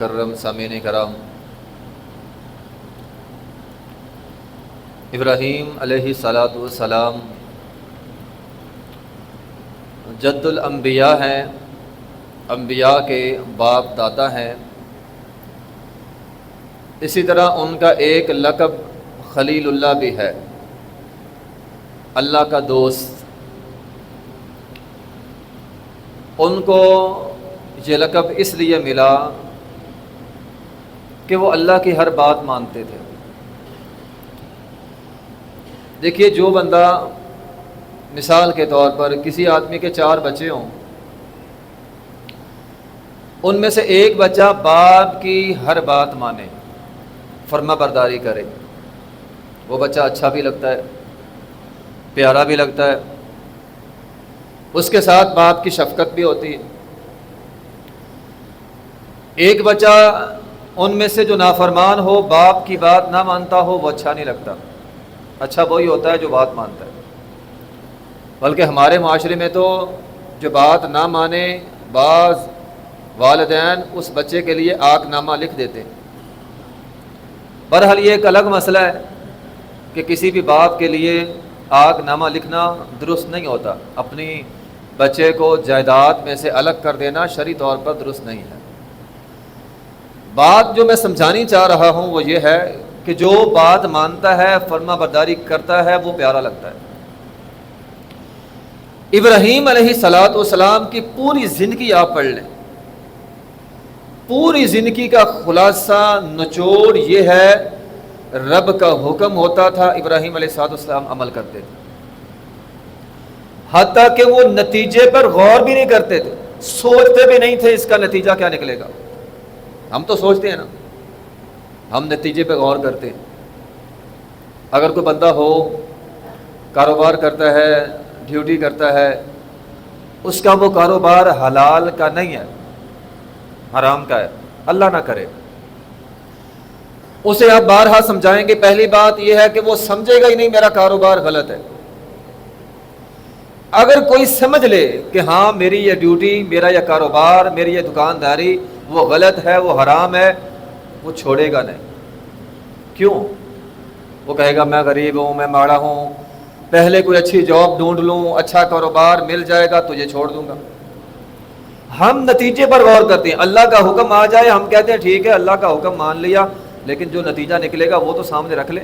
کرم سامعین کرام۔ ابراہیم علیہ صلاۃ والسلام جد الانبیاء ہیں، انبیاء کے باپ دادا ہیں۔ اسی طرح ان کا ایک لقب خلیل اللہ بھی ہے۔ اللہ کا دوست۔ ان کو یہ لقب اس لیے ملا کہ وہ اللہ کی ہر بات مانتے تھے۔ دیکھیے، جو بندہ مثال کے طور پر کسی آدمی کے چار بچے ہوں، ان میں سے ایک بچہ باپ کی ہر بات مانے، فرما برداری کرے۔ وہ بچہ اچھا بھی لگتا ہے، پیارا بھی لگتا ہے۔ اس کے ساتھ باپ کی شفقت بھی ہوتی ہے۔ ایک بچہ ان میں سے جو نافرمان ہو، باپ کی بات نہ مانتا ہو، وہ اچھا نہیں لگتا۔ اچھا وہی ہوتا ہے جو بات مانتا ہے۔ بلکہ ہمارے معاشرے میں تو جو بات نہ مانے، بعض والدین اس بچے کے لیے آگ نامہ لکھ دیتے۔ برحال یہ ایک الگ مسئلہ ہے کہ کسی بھی باپ کے لیے آگ نامہ لکھنا درست نہیں ہوتا۔ اپنی بچے کو جائیداد میں سے الگ کر دینا شرعی طور پر درست نہیں ہے۔ بات جو میں سمجھانی چاہ رہا ہوں وہ یہ ہے کہ جو بات مانتا ہے، فرما برداری کرتا ہے، وہ پیارا لگتا ہے۔ ابراہیم علیہ سلاۃ والسلام کی پوری زندگی آپ پڑھ لیں۔ پوری زندگی کا خلاصہ، نچوڑ یہ ہے، رب کا حکم ہوتا تھا، ابراہیم علیہ سعد السلام عمل کرتے تھے۔ حتیٰ کہ وہ نتیجے پر غور بھی نہیں کرتے تھے، سوچتے بھی نہیں تھے اس کا نتیجہ کیا نکلے گا۔ ہم تو سوچتے ہیں نا۔ ہم نتیجے پہ غور کرتے ہیں۔ اگر کوئی بندہ ہو، کاروبار کرتا ہے، ڈیوٹی کرتا ہے، اس کا وہ کاروبار حلال کا نہیں ہے، حرام کا ہے، اللہ نہ کرے۔ اسے آپ بارہا سمجھائیں گے، پہلی بات یہ ہے کہ وہ سمجھے گا ہی نہیں، میرا کاروبار غلط ہے۔ اگر کوئی سمجھ لے کہ ہاں میری یہ ڈیوٹی، میرا یہ کاروبار، میری یہ دکانداری وہ غلط ہے، وہ حرام ہے، وہ چھوڑے گا نہیں۔ کیوں؟ وہ کہے گا، میں غریب ہوں، میں ماڑا ہوں، پہلے کوئی اچھی جاب ڈھونڈ لوں اچھا کاروبار مل جائے گا تجھے چھوڑ دوں گا۔ ہم نتیجے پر غور کرتے ہیں۔ اللہ کا حکم آ جائے، ہم کہتے ہیں، ٹھیک ہے، اللہ کا حکم مان لیا، لیکن جو نتیجہ نکلے گا، وہ تو سامنے رکھ لے۔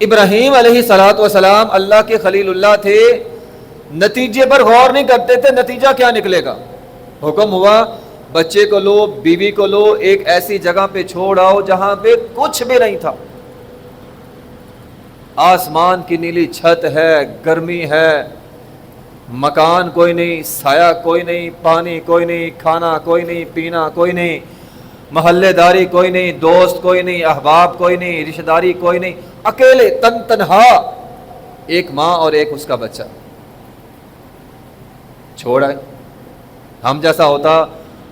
ابراہیم علیہ سلاۃ وسلام اللہ کے خلیل اللہ تھے۔ نتیجے پر غور نہیں کرتے تھے، نتیجہ کیا نکلے گا؟ حکم ہوا، بچے کو لو، بیوی کو لو، ایک ایسی جگہ پہ چھوڑ آؤ جہاں پہ کچھ بھی نہیں تھا۔ آسمان کی نیلی چھت ہے، گرمی ہے۔ مکان کوئی نہیں، سایہ کوئی نہیں، پانی کوئی نہیں، کھانا کوئی نہیں، پینا کوئی نہیں، محلے داری کوئی نہیں، دوست کوئی نہیں، احباب کوئی نہیں، رشتہ داری کوئی نہیں۔ اکیلے تن تنہا، ایک ماں اور ایک اس کا بچہ۔ چھوڑ آئے۔ ہم جیسا ہوتا،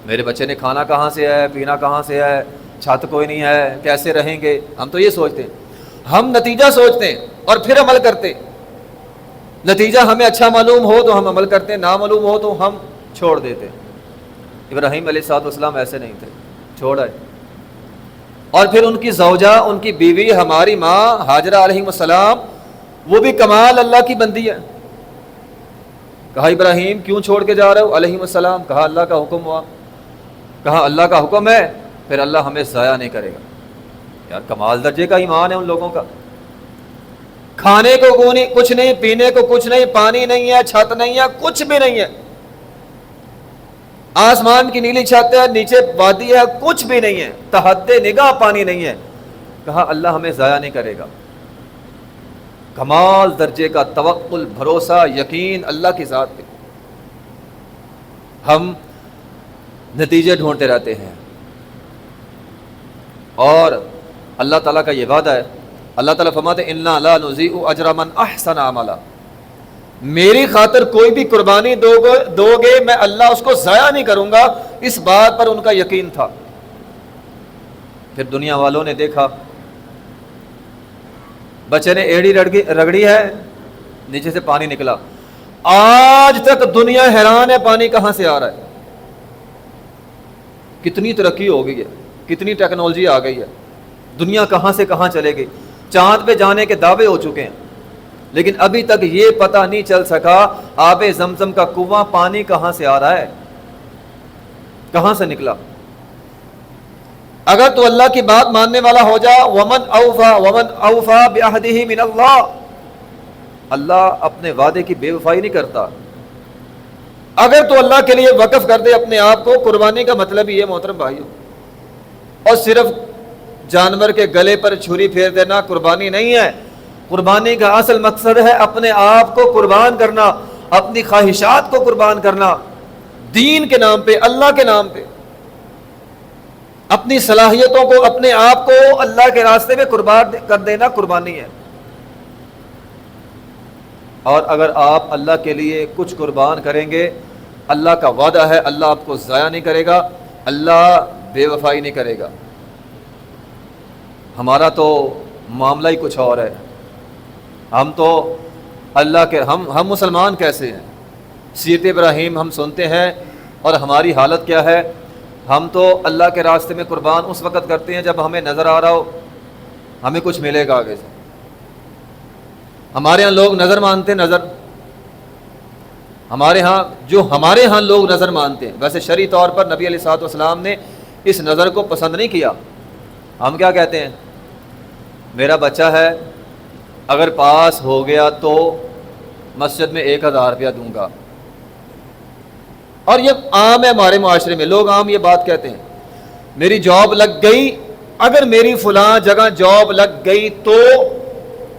میرے بچے نے کھانا کہاں سے ہے، پینا کہاں سے ہے، چھت کوئی نہیں ہے، کیسے رہیں گے؟ ہم تو یہ سوچتے ہیں۔ ہم نتیجہ سوچتے ہیں اور پھر عمل کرتے نتیجہ ہمیں اچھا معلوم ہو تو ہم عمل کرتے نا معلوم ہو تو ہم چھوڑ دیتے ابراہیم علیہ سعد والسلام ایسے نہیں تھے، چھوڑ آئے۔ اور پھر ان کی زوجہ، ان کی بیوی، ہماری ماں، حاجرہ علیہ السلام، وہ بھی کمال اللہ کی بندی ہے۔ کہا، ابراہیم، کیوں چھوڑ کے جا رہے ہو؟ علیہ السلام، کہا، اللہ کا حکم ہوا. کہا، اللہ کا حکم ہے، پھر اللہ ہمیں ضائع نہیں کرے گا. یار، کمال درجے کا ایمان ہے ان لوگوں کا۔ کھانے کو گونی کچھ نہیں، پینے کو کچھ نہیں، پانی نہیں ہے، چھت نہیں ہے، کچھ بھی نہیں ہے۔ آسمان کی نیلی چھت ہے، نیچے وادی ہے، کچھ بھی نہیں ہے، تحت نگاہ پانی نہیں ہے۔ کہا، اللہ ہمیں ضائع نہیں کرے گا۔ کمال درجے کا توقل، بھروسہ، یقین اللہ کی ذات پہ۔ ہم نتیجے ڈھونڈتے رہتے ہیں۔ اور اللہ تعالیٰ کا یہ وعدہ ہے، اللہ تعالیٰ فرماتے اللہ اللہ نزی اجرامن احسن عملہ میری خاطر کوئی بھی قربانی دو گے دو گے میں اللہ اس کو ضائع نہیں کروں گا۔ اس بات پر ان کا یقین تھا۔ پھر دنیا والوں نے دیکھا بچے نے ایڑی رگڑی رگڑی ہے، نیچے سے پانی نکلا۔ آج تک دنیا حیران ہے پانی کہاں سے آ رہا ہے۔ کتنی ترقی ہو گئی ہے کتنی ٹیکنالوجی آ گئی ہے۔ دنیا کہاں سے کہاں چلے گئی چاند پہ جانے کے دعوے ہو چکے ہیں۔ لیکن ابھی تک یہ پتہ نہیں چل سکا آب زمزم کا کنواں پانی کہاں سے آ رہا ہے۔ کہاں سے نکلا۔ اگر تو اللہ کی بات ماننے والا ہو جا، ومن اوفا ومن اوفا من اللہ اللہ اپنے وعدے کی بے وفائی نہیں کرتا۔ اگر تو اللہ کے لیے وقف کر دے اپنے آپ کو، قربانی کا مطلب یہ محترم بھائی اور صرف جانور کے گلے پر چھری پھیر دینا قربانی نہیں ہے۔ قربانی کا اصل مقصد ہے اپنے آپ کو قربان کرنا، اپنی خواہشات کو قربان کرنا۔ دین کے نام پہ، اللہ کے نام پہ۔ اپنی صلاحیتوں کو، اپنے آپ کو اللہ کے راستے میں قربان کر دینا قربانی ہے۔ اور اگر آپ اللہ کے لیے کچھ قربان کریں گے، اللہ کا وعدہ ہے، اللہ آپ کو ضائع نہیں کرے گا، اللہ بے وفائی نہیں کرے گا۔ ہمارا تو معاملہ ہی کچھ اور ہے۔ ہم تو اللہ کے، ہم ہم مسلمان کیسے ہیں؟ سیرت ابراہیم ہم سنتے ہیں اور ہماری حالت کیا ہے؟ ہم تو اللہ کے راستے میں قربان اس وقت کرتے ہیں جب ہمیں نظر آ رہا ہو، ہمیں کچھ ملے گا آگے سے۔ ہمارے ہاں لوگ نظر مانتے ہیں نظر۔ ہمارے ہاں جو ہمارے ہاں لوگ نظر مانتے ہیں ویسے شرعی طور پر نبی علیہ صاحب والسلام نے اس نظر کو پسند نہیں کیا۔ ہم کیا کہتے ہیں؟ میرا بچہ ہے، اگر پاس ہو گیا تو مسجد میں ایک ہزار روپیہ دوں گا۔ اور یہ عام ہے ہمارے معاشرے میں، لوگ عام یہ بات کہتے ہیں۔ میری جاب لگ گئی، اگر میری فلاں جگہ جاب لگ گئی تو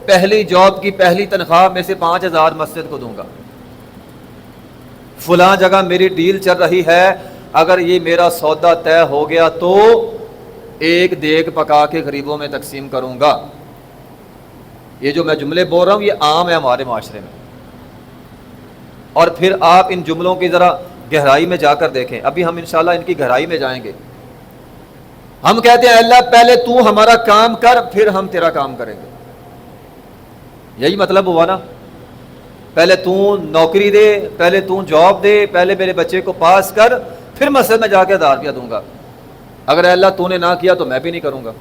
پہلی جاب کی پہلی تنخواہ میں سے پانچ ہزار مسجد کو دوں گا۔ فلاں جگہ میری ڈیل چل رہی ہے، اگر یہ میرا سودا طے ہو گیا تو ایک دیگ پکا کے غریبوں میں تقسیم کروں گا۔ یہ جو میں جملے بول رہا ہوں، یہ عام ہے ہمارے معاشرے میں۔ اور پھر آپ ان جملوں کی ذرا گہرائی میں جا کر دیکھیں۔ ابھی ہم انشاءاللہ ان کی گہرائی میں جائیں گے۔ ہم کہتے ہیں، اللہ پہلے تو ہمارا کام کر، پھر ہم تیرا کام کریں گے۔ یہی مطلب ہوا نا۔ پہلے تو نوکری دے، پہلے تو جاب دے، پہلے میرے بچے کو پاس کر، پھر مسجد میں جا کے ہزار روپیہ دوں گا۔ اگر اللہ تو نے نہ کیا تو میں بھی نہیں کروں گا۔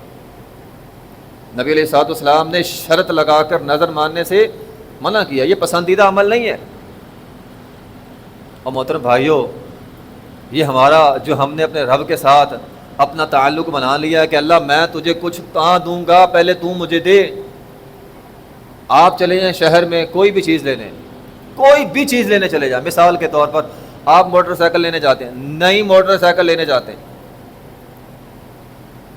نبی علیہ سات اسلام نے شرط لگا کر نظر ماننے سے منع کیا۔ یہ پسندیدہ عمل نہیں ہے۔ اور محترم بھائیوں یہ ہمارا جو ہم نے اپنے رب کے ساتھ اپنا تعلق بنا لیا ہے کہ اللہ میں تجھے کچھ کہاں دوں گا، پہلے تو مجھے دے۔ آپ چلے جائیں شہر میں، کوئی بھی چیز لینے۔ کوئی بھی چیز لینے چلے جائیں۔ مثال کے طور پر، آپ موٹر سائیکل لینے جاتے ہیں، نئی موٹر سائیکل لینے جاتے ہیں۔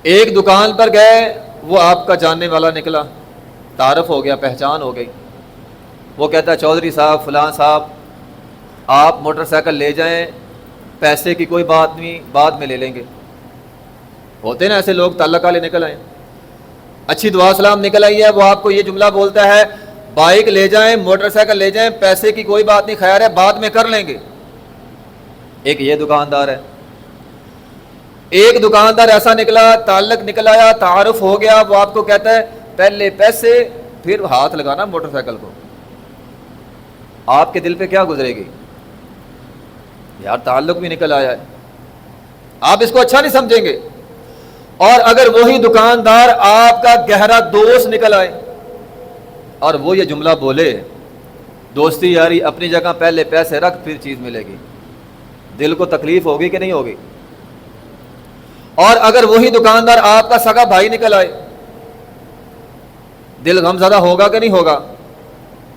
ایک دکان پر گئے، وہ آپ کا جاننے والا نکلا۔ تعارف ہو گیا، پہچان ہو گئی۔ وہ کہتا ہے، چودھری صاحب، فلاں صاحب آپ موٹر سائیکل لے جائیں، پیسے کی کوئی بات نہیں، بعد میں لے لیں گے۔ ہوتے نا ایسے لوگ، تعلق والے نکل آئے۔ اچھی دعا سلام نکل آئی ہے، وہ آپ کو یہ جملہ بولتا ہے، بائک لے جائیں، موٹر سائیکل لے جائیں، پیسے کی کوئی بات نہیں، خیر ہے، بعد میں کر لیں گے۔ ایک یہ دکاندار ہے۔ ایک دکاندار ایسا نکلا، تعلق نکل آیا، تعارف ہو گیا، وہ آپ کو کہتا ہے، پہلے پیسے، پھر ہاتھ لگانا موٹر سائیکل کو۔ آپ کے دل پہ کیا گزرے گی؟ یار تعلق بھی نکل آیا ہے۔ آپ اس کو اچھا نہیں سمجھیں گے۔ اور اگر وہی دکاندار آپ کا گہرا دوست نکل آئے اور وہ یہ جملہ بولے، دوستی یاری اپنی جگہ پہلے پیسے رکھ، پھر چیز ملے گی۔ دل کو تکلیف ہوگی کہ نہیں ہوگی؟ اور اگر وہی دکاندار آپ کا سگا بھائی نکل آئے، دل غم زدہ ہوگا کہ نہیں ہوگا؟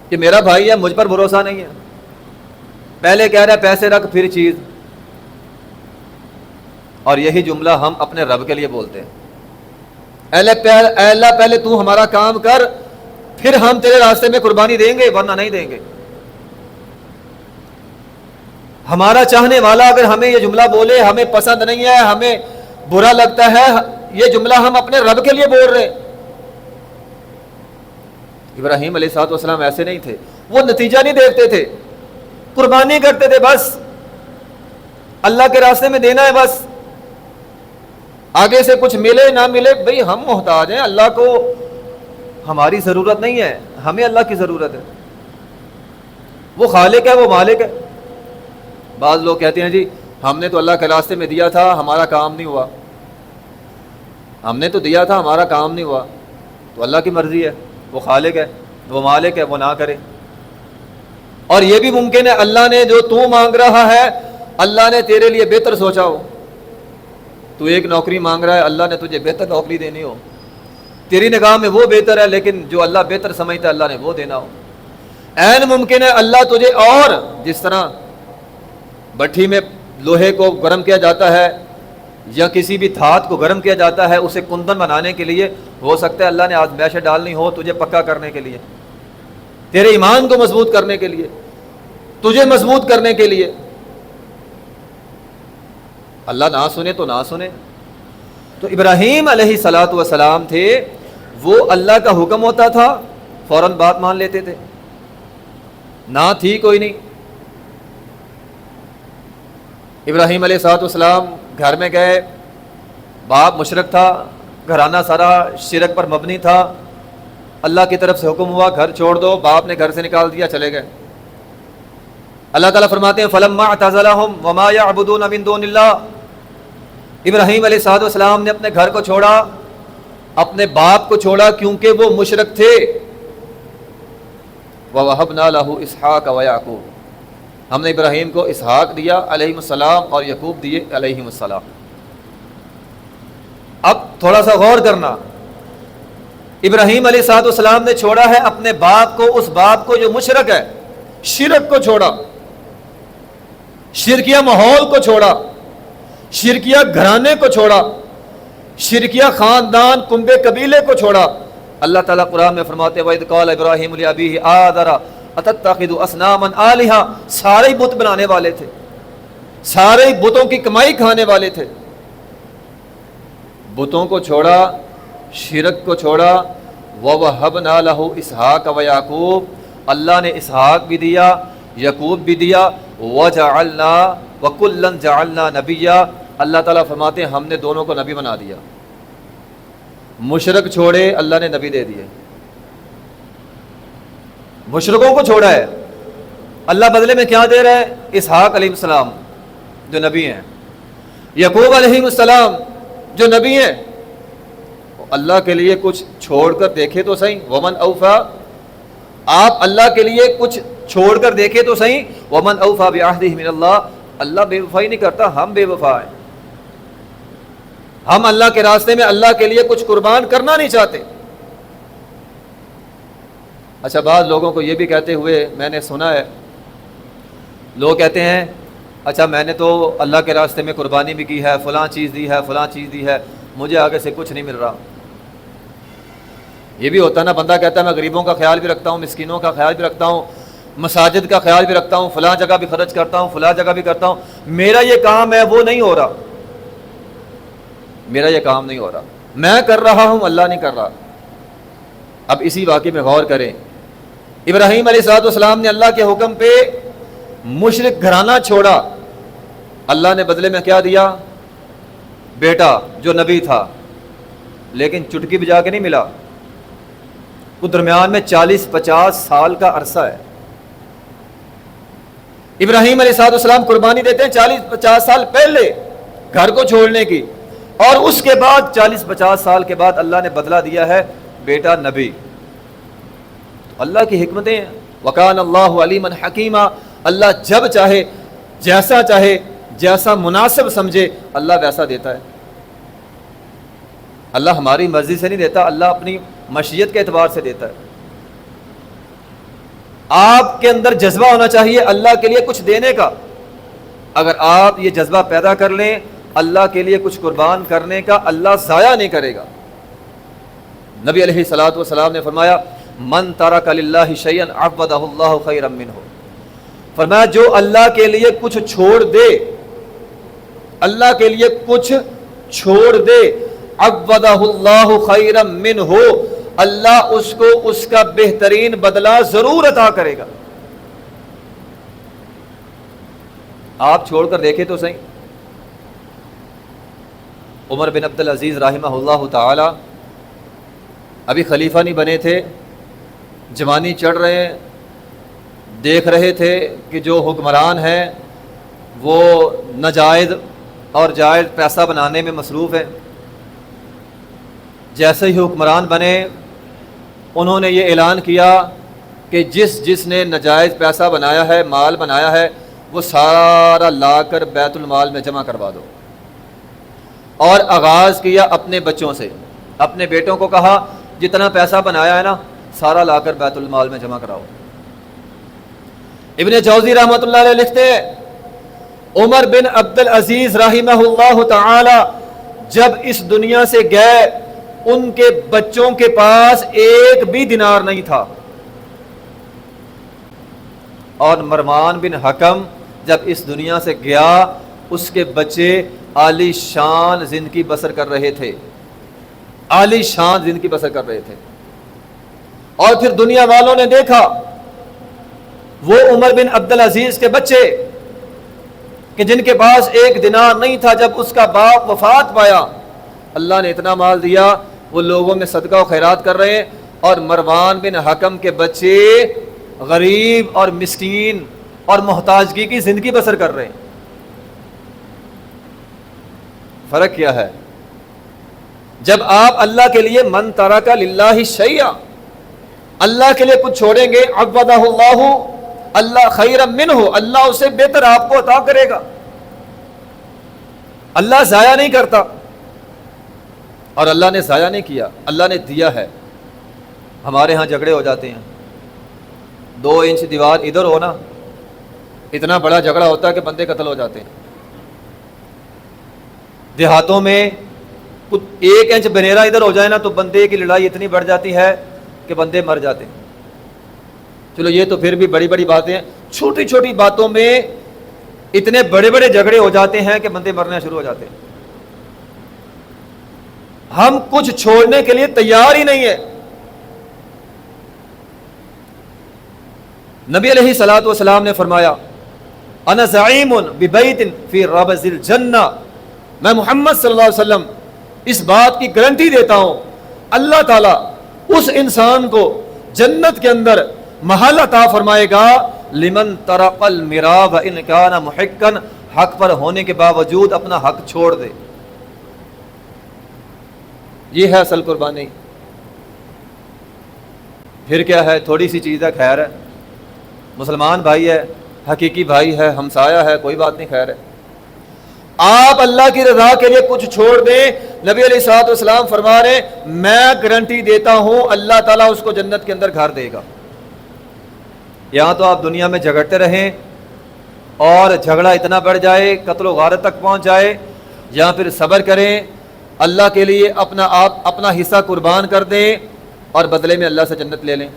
کہ میرا بھائی ہے، مجھ پر بھروسہ نہیں ہے۔ پہلے کہہ رہا ہے پیسے رکھ، پھر چیز۔ اور یہی جملہ ہم اپنے رب کے لیے بولتے ہیں۔ اے اللہ، پہلے تو ہمارا کام کر، پھر ہم تیرے راستے میں قربانی دیں گے، ورنہ نہیں دیں گے۔ ہمارا چاہنے والا اگر ہمیں یہ جملہ بولے، ہمیں پسند نہیں ہے ہمیں برا لگتا ہے، یہ جملہ ہم اپنے رب کے لیے بول رہے ابراہیم علیہ سات وسلام ایسے نہیں تھے، وہ نتیجہ نہیں دیکھتے تھے۔ قربانی کرتے تھے، بس۔ اللہ کے راستے میں دینا ہے، بس۔ آگے سے کچھ ملے، نہ ملے، بھئی ہم محتاج ہیں۔ اللہ کو ہماری ضرورت نہیں ہے، ہمیں اللہ کی ضرورت ہے۔ وہ خالق ہے، وہ مالک ہے۔ بعض لوگ کہتے ہیں جی ہم نے تو اللہ کے راستے میں دیا تھا، ہمارا کام نہیں ہوا۔ ہم نے تو دیا تھا، ہمارا کام نہیں ہوا۔ تو اللہ کی مرضی ہے، وہ خالق ہے، وہ مالک ہے، وہ نہ کرے۔ اور یہ بھی ممکن ہے اللہ نے جو تو مانگ رہا ہے، اللہ نے تیرے لیے بہتر سوچا ہو۔ تو ایک نوکری مانگ رہا ہے، اللہ نے تجھے بہتر نوکری دینی ہو۔ تیری نگاہ میں وہ بہتر ہے، لیکن جو اللہ بہتر سمجھتا ہے، اللہ نے وہ دینا ہو۔ این ممکن ہے اللہ تجھے اور جس طرح بٹھی میں لوہے کو گرم کیا جاتا ہے یا کسی بھی دھات کو گرم کیا جاتا ہے، اسے کندن بنانے کے لیے ہو سکتا ہے۔ اللہ نے آج بیشے ڈالنی ہو تجھے پکا کرنے کے لیے۔ تیرے ایمان کو مضبوط کرنے کے لیے، تجھے مضبوط کرنے کے لیے۔ اللہ نہ سنے تو نہ سنے۔ تو ابراہیم علیہ سلاۃ وسلام تھے، وہ اللہ کا حکم ہوتا تھا، فوراً بات مان لیتے تھے۔ نہ تھی کوئی نہیں۔ ابراہیم علیہ سلاۃ والسلام گھر میں گئے، باپ مشرق تھا، گھرانہ سارا شرک پر مبنی تھا۔ اللہ کی طرف سے حکم ہوا، گھر چھوڑ دو، باپ نے گھر سے نکال دیا، چلے گئے۔ اللہ تعالیٰ فرماتے ہیں فلم وما ابدون اللہ ابراہیم علیہ صاحب السلام نے اپنے گھر کو چھوڑا، اپنے باپ کو چھوڑا، کیونکہ وہ مشرق تھے۔ وَوَهَبْنَا نہ لہو اسحاق و ہم نے ابراہیم کو اسحاق دیا علیہ السلام اور یقوب دیے علیہ السلام۔ اب تھوڑا سا غور کرنا۔ ابراہیم علیہ صاحب السلام نے چھوڑا ہے اپنے باپ کو، اس باپ کو جو مشرق ہے، شرک کو چھوڑا۔ شرکیہ ماحول کو چھوڑا۔ شرکیہ گھرانے کو چھوڑا۔ شرکیہ خاندان کنبے قبیلے کو چھوڑا۔ اللہ تعالیٰ قرآن میں فرماتے وید قال ابراہیم علی آدرا اتتخذ اسناما آلہا سارے ہی بت بنانے والے تھے۔ سارے ہی بتوں کی کمائی کھانے والے تھے۔ بتوں کو چھوڑا۔ شرک کو چھوڑا۔ وَوَهَبْنَا لَهُ اسحاق و یعقوب اللہ نے اسحاق بھی دیا یقوب بھی دیا۔ و وجعلنا وکلن جعلنا نبیا اللہ تعالیٰ فرماتے ہیں، ہم نے دونوں کو نبی بنا دیا۔ مشرق چھوڑے، اللہ نے نبی دے دیے۔ مشرقوں کو چھوڑا ہے۔ اللہ بدلے میں کیا دے رہا ہے؟ اسحاق علیہ السلام، جو نبی ہیں۔ یقوب علیہ السلام، جو نبی ہیں۔ اللہ کے لیے کچھ چھوڑ کر دیکھے تو صحیح، ومن اوفا، آپ اللہ کے لیے کچھ چھوڑ کر دیکھے تو صحیح، ومن اوفا بعہدہ من اللہ اللہ بے وفائی نہیں کرتا، ہم بے وفا ہیں۔ ہم اللہ کے راستے میں اللہ کے لیے کچھ قربان کرنا نہیں چاہتے۔ اچھا بعض لوگوں کو یہ بھی کہتے ہوئے میں نے سنا ہے۔ لوگ کہتے ہیں اچھا میں نے تو اللہ کے راستے میں قربانی بھی کی ہے، فلاں چیز دی ہے، فلاں چیز دی ہے، مجھے آگے سے کچھ نہیں مل رہا۔ یہ بھی ہوتا ہے نا، بندہ کہتا ہے میں غریبوں کا خیال بھی رکھتا ہوں، مسکینوں کا خیال بھی رکھتا ہوں، مساجد کا خیال بھی رکھتا ہوں، فلاں جگہ بھی خرچ کرتا ہوں، فلاں جگہ بھی کرتا ہوں۔ میرا یہ کام ہے، وہ نہیں ہو رہا۔ میرا یہ کام نہیں ہو رہا۔ میں کر رہا ہوں، اللہ نہیں کر رہا۔ اب اسی واقعے میں غور کریں۔ ابراہیم علیہ صاحب السلام نے اللہ کے حکم پہ مشرق گھرانہ چھوڑا۔ اللہ نے بدلے میں کیا دیا؟ بیٹا جو نبی تھا، لیکن چٹکی بجا کے نہیں ملا۔ وہ درمیان میں چالیس پچاس سال کا عرصہ ہے۔ ابراہیم علیہ صاحب السلام قربانی دیتے ہیں چالیس پچاس سال پہلے گھر کو چھوڑنے کی۔ اور اس کے بعد چالیس پچاس سال کے بعد اللہ نے بدلا دیا ہے بیٹا نبی۔ اللہ کی حکمتیں وکان اللہ علیم حکیمہ۔ اللہ جب چاہے، جیسا چاہے، جیسا مناسب سمجھے، اللہ ویسا دیتا ہے۔ اللہ ہماری مرضی سے نہیں دیتا، اللہ اپنی مشیت کے اعتبار سے دیتا ہے۔ آپ کے اندر جذبہ ہونا چاہیے اللہ کے لیے کچھ دینے کا۔ اگر آپ یہ جذبہ پیدا کر لیں، اللہ کے لیے کچھ قربان کرنے کا اللہ ضائع نہیں کرے گا۔ نبی علیہ سلاۃ والسلام نے فرمایا، من تارک اللہ شعین ابد اللہ خیر امن ہو فرمایا، جو اللہ کے لیے کچھ چھوڑ دے، اللہ کے لیے کچھ چھوڑ دے ابد اللہ خیر من ہو اللہ اس کو اس کا بہترین بدلہ ضرور عطا کرے گا۔ آپ چھوڑ کر دیکھیں تو صحیح۔ عمر بن عبد العزیز رحمہ اللہ تعالی ابھی خلیفہ نہیں بنے تھے، جوانی چڑھ رہے دیکھ رہے تھے کہ جو حکمران ہیں، وہ ناجائز اور جائز پیسہ بنانے میں مصروف ہیں۔ جیسے ہی حکمران بنے انہوں نے یہ اعلان کیا کہ جس جس نے ناجائز پیسہ بنایا ہے، مال بنایا ہے، وہ سارا لا کر بیت المال میں جمع کروا دو۔ اور آغاز کیا اپنے بچوں سے۔ اپنے بیٹوں کو کہا، جتنا پیسہ بنایا ہے نا، سارا لا کر بیت المال میں جمع کراؤ۔ ابن جوزی رحمۃ اللہ علیہ لکھتے ہیں، عمر بن عبد العزیز رحمہ اللہ تعالی جب اس دنیا سے گئے ان کے بچوں کے پاس ایک بھی دینار نہیں تھا۔ اور مرمان بن حکم جب اس دنیا سے گیا، اس کے بچے عالی شان زندگی بسر کر رہے تھے۔ عالی شان زندگی بسر کر رہے تھے۔ اور پھر دنیا والوں نے دیکھا، وہ عمر بن عبد العزیز کے بچے، کہ جن کے پاس ایک دینار نہیں تھا، جب اس کا باپ وفات پایا، اللہ نے اتنا مال دیا وہ لوگوں میں صدقہ و خیرات کر رہے ہیں اور مروان بن حکم کے بچے غریب اور مسکین اور محتاجگی کی زندگی بسر کر رہے ہیں۔ فرق کیا ہے؟ جب آپ اللہ کے لیے من تارا کا للہ شیا اللہ کے لیے کچھ چھوڑیں گے ابدا اللہ اللہ خیر من ہو اللہ اسے بہتر آپ کو عطا کرے گا۔ اللہ ضائع نہیں کرتا۔ اور اللہ نے ضائع نہیں کیا، اللہ نے دیا ہے۔ ہمارے ہاں جھگڑے ہو جاتے ہیں۔ دو انچ دیوار ادھر ہو نا، اتنا بڑا جھگڑا ہوتا ہے کہ بندے قتل ہو جاتے ہیں۔ دیہاتوں میں کچھ ایک انچ بنیرا ادھر ہو جائے نا تو بندے کی لڑائی اتنی بڑھ جاتی ہے کہ بندے مر جاتے ہیں۔ چلو یہ تو پھر بھی بڑی بڑی باتیں چھوٹی چھوٹی باتوں میں اتنے بڑے بڑے جھگڑے ہو جاتے ہیں کہ بندے مرنے شروع ہو جاتے ہیں۔ ہم کچھ چھوڑنے کے لیے تیار ہی نہیں ہے نبی علیہ سلاۃ والسلام نے فرمایا، انا زعیم ببیت فی ربز الجنہ میں محمد صلی اللہ علیہ وسلم اس بات کی گارنٹی دیتا ہوں، اللہ تعالیٰ اس انسان کو جنت کے اندر محل عطا فرمائے گا۔ لمن ترق المراب ان کان حق پر ہونے کے باوجود اپنا حق چھوڑ دے۔ یہ ہے اصل قربانی۔ پھر کیا ہے؟ تھوڑی سی چیز ہے، خیر ہے۔ مسلمان بھائی ہے، حقیقی بھائی ہے ہمسایا ہے، کوئی بات نہیں، خیر ہے۔ آپ اللہ کی رضا کے لیے کچھ چھوڑ دیں۔ نبی علیہ سات والسلام فرما رہے میں گارنٹی دیتا ہوں، اللہ تعالیٰ اس کو جنت کے اندر گھر دے گا۔ یہاں تو آپ دنیا میں جھگڑتے رہیں اور جھگڑا اتنا بڑھ جائے، قتل و غارت تک پہنچ جائے یا پھر صبر کریں۔ اللہ کے لیے اپنا آپ اپنا حصہ قربان کر دیں اور بدلے میں اللہ سے جنت لے لیں۔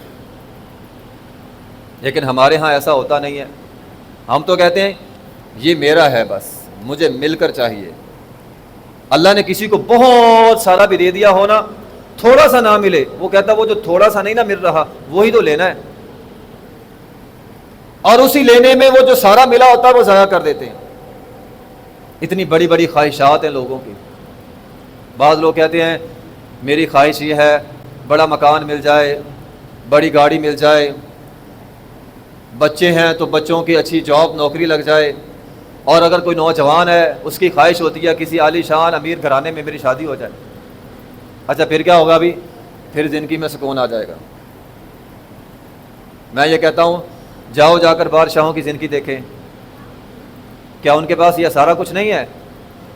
لیکن ہمارے ہاں ایسا ہوتا نہیں ہے۔ ہم تو کہتے ہیں، یہ میرا ہے بس، مجھے مل کر چاہیے۔ اللہ نے کسی کو بہت سارا بھی دے دیا ہونا، تھوڑا سا نہ ملے۔ وہ کہتا، وہ جو تھوڑا سا نہیں نہ مل رہا، وہی تو لینا ہے۔ اور اسی لینے میں وہ جو سارا ملا ہوتا ہے وہ ضائع کر دیتے ہیں۔ اتنی بڑی بڑی خواہشات ہیں لوگوں کی۔ بعض لوگ کہتے ہیں، میری خواہش یہ ہے، بڑا مکان مل جائے، بڑی گاڑی مل جائے، بچے ہیں تو بچوں کی اچھی جاب، نوکری لگ جائے، اور اگر کوئی نوجوان ہے، اس کی خواہش ہوتی ہے کسی عالی شان امیر گھرانے میں میری شادی ہو جائے۔ اچھا پھر کیا ہوگا ابھی؟ پھر زندگی میں سکون آ جائے گا۔ میں یہ کہتا ہوں، جاؤ جا کر بادشاہوں کی زندگی دیکھیں۔ کیا ان کے پاس یہ سارا کچھ نہیں ہے؟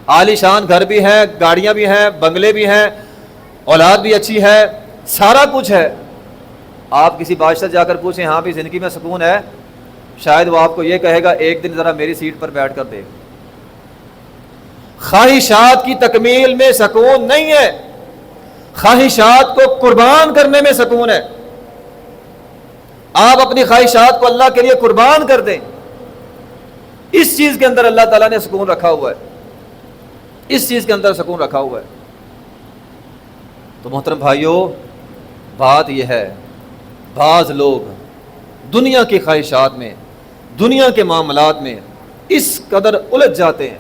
عالی شان گھر بھی ہے گاڑیاں بھی ہیں، بنگلے بھی ہیں، اولاد بھی اچھی ہے، سارا کچھ ہے۔ آپ کسی بادشاہ جا کر پوچھیں ہاں بھی زندگی میں سکون ہے۔ شاید وہ آپ کو یہ کہے گا، ایک دن ذرا میری سیٹ پر بیٹھ کر دے خواہشات کی تکمیل میں سکون نہیں ہے۔ خواہشات کو قربان کرنے میں سکون ہے۔ آپ اپنی خواہشات کو اللہ کے لیے قربان کر دیں۔ اس چیز کے اندر اللہ تعالیٰ نے سکون رکھا ہوا ہے۔ اس چیز کے اندر سکون رکھا ہوا ہے۔ تو محترم بھائیوں بات یہ ہے، بعض لوگ دنیا کی خواہشات میں، دنیا کے معاملات میں اس قدر الجھ جاتے ہیں۔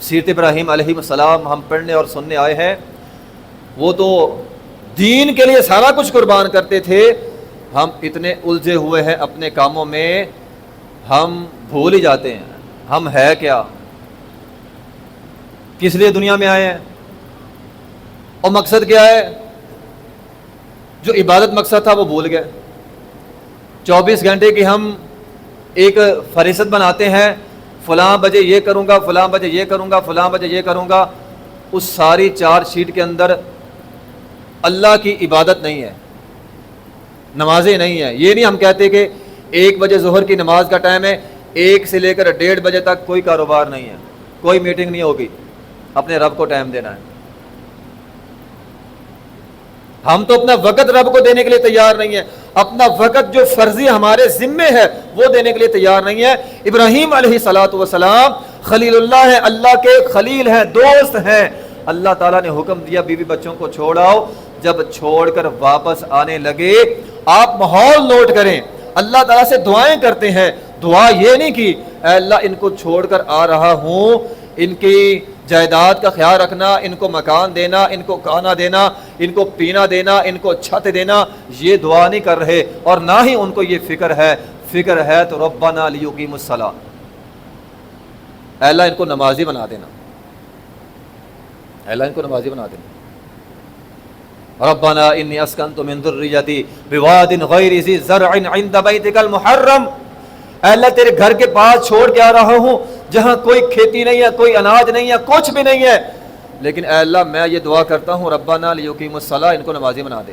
سیرت ابراہیم علیہ السلام ہم پڑھنے اور سننے آئے ہیں۔ وہ تو دین کے لیے سارا کچھ قربان کرتے تھے۔ ہم اتنے الجھے ہوئے ہیں اپنے کاموں میں، ہم بھول ہی جاتے ہیں۔ ہم ہے کیا؟ کس لیے دنیا میں آئے ہیں؟ اور مقصد کیا ہے؟ جو عبادت مقصد تھا وہ بھول گئے۔ چوبیس گھنٹے کی ہم ایک فہرست بناتے ہیں، فلاں بجے یہ کروں گا، فلاں بجے یہ کروں گا، فلاں بجے یہ کروں گا۔ اس ساری چار شیٹ کے اندر اللہ کی عبادت نہیں ہے۔ نمازیں نہیں ہیں۔ یہ نہیں ہم کہتے کہ ایک بجے ظہر کی نماز کا ٹائم ہے، ایک سے لے کر ڈیڑھ بجے تک کوئی کاروبار نہیں ہے۔ کوئی میٹنگ نہیں ہوگی۔ اپنے رب کو ٹائم دینا ہے۔ ہم تو اپنا وقت رب کو دینے کے لیے تیار نہیں ہے اپنا وقت جو فرضی ہمارے ذمے ہے، وہ دینے کے لیے تیار نہیں ہے ابراہیم علیہ سلاۃ وسلام خلیل اللہ ہے اللہ کے خلیل ہیں، دوست ہیں۔ اللہ تعالیٰ نے حکم دیا، بیوی بچوں کو چھوڑاؤ جب چھوڑ کر واپس آنے لگے، آپ ماحول نوٹ کریں۔ اللہ تعالیٰ سے دعائیں کرتے ہیں۔ دعا یہ نہیں کی اے اللہ ان کو چھوڑ کر آ رہا ہوں، ان کی جائیداد کا خیال رکھنا، ان کو مکان دینا، ان کو کھانا دینا، ان کو پینا دینا، ان کو چھت دینا، یہ دعا نہیں کر رہے اور نہ ہی ان کو یہ فکر ہے۔ فکر ہے تو ربنا لیقیم الصلاح اللہ، ان کو نمازی بنا دینا۔ اللہ، ان کو نمازی بنا دینا۔ ربنا انی اسکنت من ذریتی بواد غیر ذی زرع عند بیتک المحرم۔ اے اللہ تیرے گھر کے پاس چھوڑ کے آ رہا ہوں، جہاں کوئی کھیتی نہیں ہے، کوئی اناج نہیں ہے، کچھ بھی نہیں ہے۔ لیکن اے اللہ، میں یہ دعا کرتا ہوں ربنا لیقیم الصلاح، ان کو نمازی بنا دے۔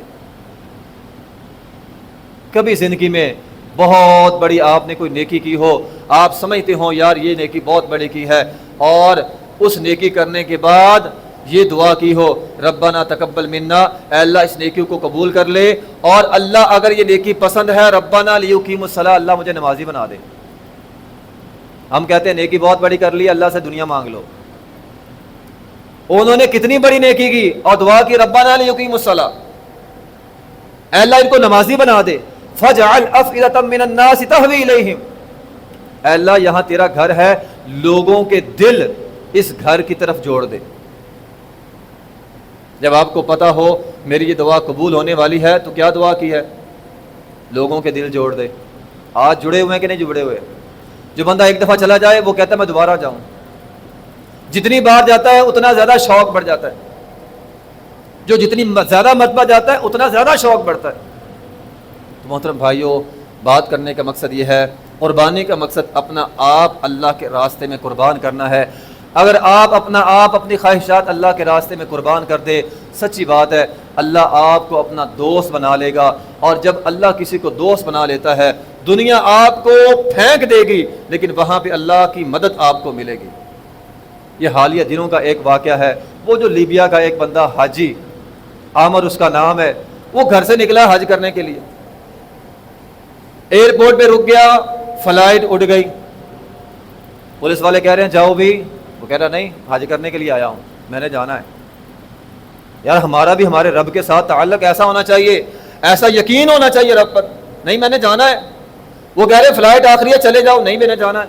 کبھی زندگی میں بہت بڑی آپ نے کوئی نیکی کی ہو، آپ سمجھتے ہوں، یار یہ نیکی بہت بڑی کی ہے۔ اور اس نیکی کرنے کے بعد یہ دعا کی ہو، ربنا تقبل منا، اے اللہ اس نیکی کو قبول کر لے، اور اللہ اگر یہ نیکی پسند ہے، ربنا لیقیم الصلاح اللہ مجھے نمازی بنا دے۔ ہم کہتے ہیں، نیکی بہت بڑی کر لی، اللہ سے دنیا مانگ لو۔ انہوں نے کتنی بڑی نیکی کی، اور دعا کی، ربنا لیقیم الصلاح اے اللہ ان کو نمازی بنا دے۔ فجعل افئدۃ من الناس تهوی الیہم۔ اے اللہ، یہاں تیرا گھر ہے، لوگوں کے دل اس گھر کی طرف جوڑ دے۔ جب آپ کو پتا ہو میری یہ دعا قبول ہونے والی ہے، تو کیا دعا کی ہے؟ لوگوں کے دل جوڑ دے۔ آج جڑے ہوئے ہیں کہ نہیں جڑے ہوئے؟ جو بندہ ایک دفعہ چلا جائے، وہ کہتا ہے، میں دوبارہ جاؤں۔ جتنی بار جاتا ہے، اتنا زیادہ شوق بڑھ جاتا ہے۔ جو جتنی زیادہ مرتبہ جاتا ہے، اتنا زیادہ شوق بڑھتا ہے۔ تو محترم بھائیوں بات کرنے کا مقصد یہ ہے، قربانی کا مقصد اپنا آپ اللہ کے راستے میں قربان کرنا ہے۔ اگر آپ اپنا آپ اپنی خواہشات اللہ کے راستے میں قربان کر دے، سچی بات ہے، اللہ آپ کو اپنا دوست بنا لے گا۔ اور جب اللہ کسی کو دوست بنا لیتا ہے، دنیا آپ کو پھینک دے گی، لیکن وہاں پہ اللہ کی مدد آپ کو ملے گی۔ یہ حالیہ دنوں کا ایک واقعہ ہے۔ وہ جو لیبیا کا ایک بندہ حاجی، عامر اس کا نام ہے، وہ گھر سے نکلا حج کرنے کے لیے۔ ایئرپورٹ پہ رک گیا، فلائٹ اڑ گئی۔ پولیس والے کہہ رہے ہیں، جاؤ بھی۔ وہ کہہ رہا، نہیں حج کرنے کے لیے آیا ہوں، میں نے جانا ہے۔ یار، ہمارا بھی ہمارے رب کے ساتھ تعلق ایسا ہونا چاہیے، ایسا یقین ہونا چاہیے رب پر۔ نہیں، میں نے جانا ہے۔ وہ کہہ رہے، فلائٹ آخری ہے، چلے جاؤ۔ نہیں، میں نے جانا ہے۔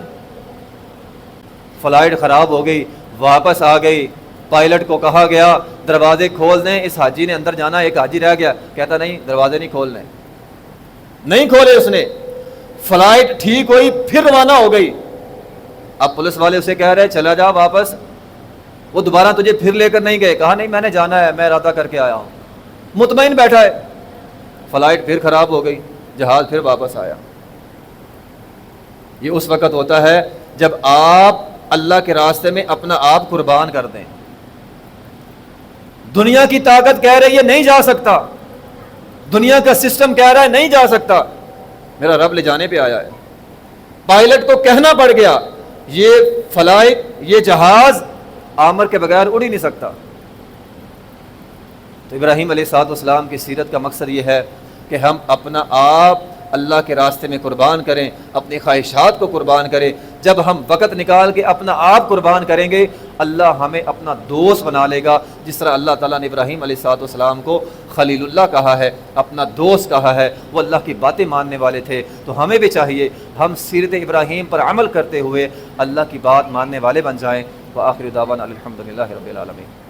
فلائٹ خراب ہو گئی، واپس آ گئی۔ پائلٹ کو کہا گیا، دروازے کھول دیں، اس حاجی نے اندر جانا، ایک حاجی رہ گیا۔ کہتا، نہیں، دروازے نہیں کھول دیں نہیں کھولے اس نے۔ فلائٹ ٹھیک ہوئی، پھر روانہ ہو گئی۔ اب پولیس والے اسے کہہ رہے چلا جا واپس۔ وہ دوبارہ تجھے پھر لے کر نہیں گئے۔ کہا، نہیں، میں نے جانا ہے، میں ارادہ کر کے آیا ہوں۔ مطمئن بیٹھا ہے۔ فلائٹ پھر خراب ہو گئی، جہاز پھر واپس آیا۔ یہ اس وقت ہوتا ہے جب آپ اللہ کے راستے میں اپنا آپ قربان کر دیں۔ دنیا کی طاقت کہہ رہی ہے، نہیں جا سکتا۔ دنیا کا سسٹم کہہ رہا ہے، نہیں جا سکتا۔ میرا رب لے جانے پہ آیا ہے۔ پائلٹ کو کہنا پڑ گیا۔ یہ فلائٹ، یہ جہاز آمر کے بغیر اڑ ہی نہیں سکتا۔ تو ابراہیم علیہ سات والسلام کی سیرت کا مقصد یہ ہے کہ ہم اپنا آپ اللہ کے راستے میں قربان کریں، اپنی خواہشات کو قربان کریں۔ جب ہم وقت نکال کے اپنا آپ قربان کریں گے اللہ ہمیں اپنا دوست بنا لے گا، جس طرح اللہ تعالیٰ نے ابراہیم علیہ صاحب والسلام کو خلیل اللہ کہا ہے، اپنا دوست کہا ہے، وہ اللہ کی باتیں ماننے والے تھے۔ تو ہمیں بھی چاہیے، ہم سیرت ابراہیم پر عمل کرتے ہوئے اللہ کی بات ماننے والے بن جائیں۔ وہ آخر داوان الحمد للہ رب العالمین۔